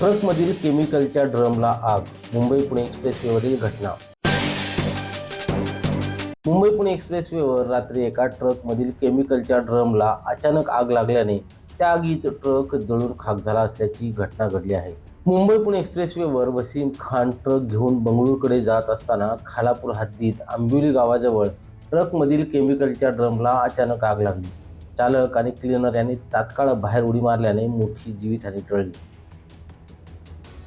ट्रकमधील केमिकलच्या ड्रमला आग मुंबई पुणे एक्सप्रेसवेवरील घटना. मुंबई पुणे एक्सप्रेसवेवर रात्री एका ट्रकमधील केमिकलच्या ड्रमला अचानक आग लागल्याने त्या आगीत ट्रक जळून खाक झाला असल्याची घटना घडली आहे. मुंबई पुणे एक्सप्रेसवेवर वसीम खान ट्रक घेऊन बंगळूरकडे जात असताना खालापूर हद्दीत आंबिवली गावाजवळ ट्रकमधील केमिकलच्या ड्रमला अचानक आग लागली. चालक आणि क्लिनर यांनी तात्काळ बाहेर उडी मारल्याने मोठी जीवितहानी टळली.